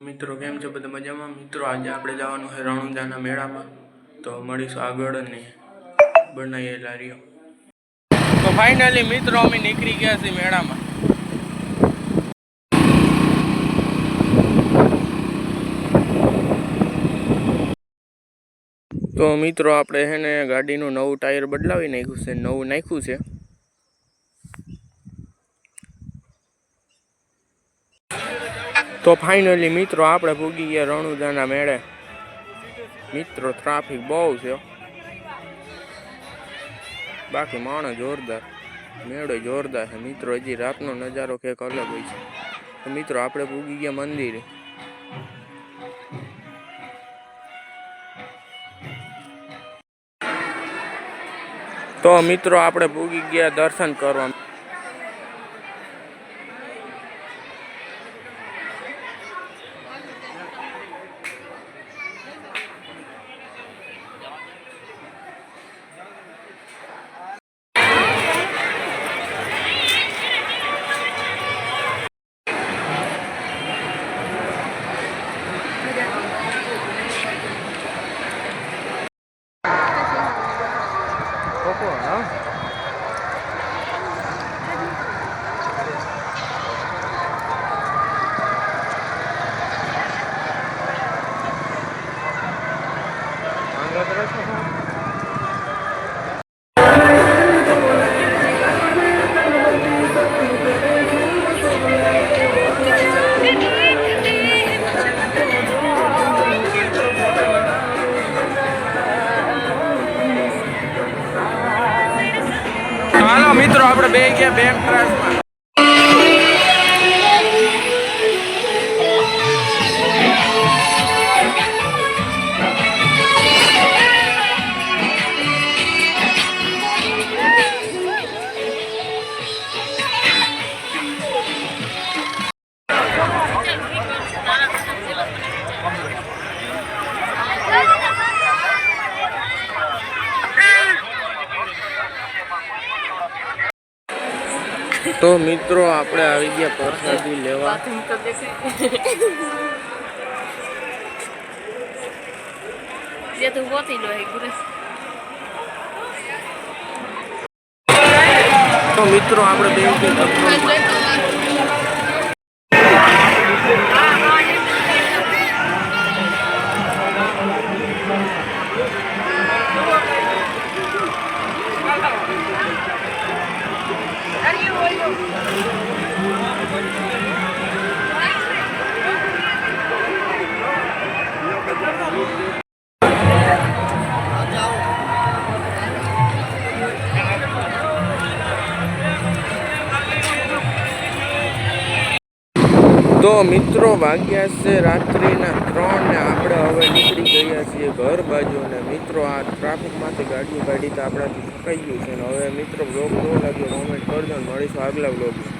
મિત્રો, કેમ છો બધા મજામાં? મિત્રો, આજે આપણે જવાનું છે રણુજાના મેળામાં. તો મળીશું આગળ ને બનાવીએ રહ્યો. તો ફાઇનલી મિત્રો, અમે નીકળી ગયા છીએ મેળામાં. તો મિત્રો, આપણે છે ને ગાડીનું નવું ટાયર બદલાવી નાખ્યું છે, નવું નાખ્યું છે. તો ફાઇનલી મિત્રો, આપણે પૂગી ગયા રણુદાના મેળે. મિત્રો ટ્રાફિક બહુ છે બાકી માણસ જોરદાર, મેળો જોરદાર છે. મિત્રો, હજી રાતનો નજારો કંઈક અલગ હોય છે. મિત્રો, આપણે પૂગી ગયા મંદિરે. તો મિત્રો, આપણે પૂગી ગયા દર્શન કરવા. મિત્રો આપણે બે ગયા બેંક ટ્રાન્સમાં તો મિત્રો આપણે આવી ગયા પ્રસાદી લેવા. તો મિત્રો આપણે બે ગયા Thank you. તો મિત્રો, વાગ્યા છે રાત્રિના ત્રણ ને આપણે હવે નીકળી ગયા છીએ ઘર બાજુ અને મિત્રો, આ ટ્રાફિકમાંથી ગાડીઓ કાઢી તો આપણાથી થકાઈ ગયું છે. અને હવે મિત્રો બ્લોગ કેવો લાગ્યો? કોમેન્ટ કરજો મળીશું આગલા બ્લોગમાં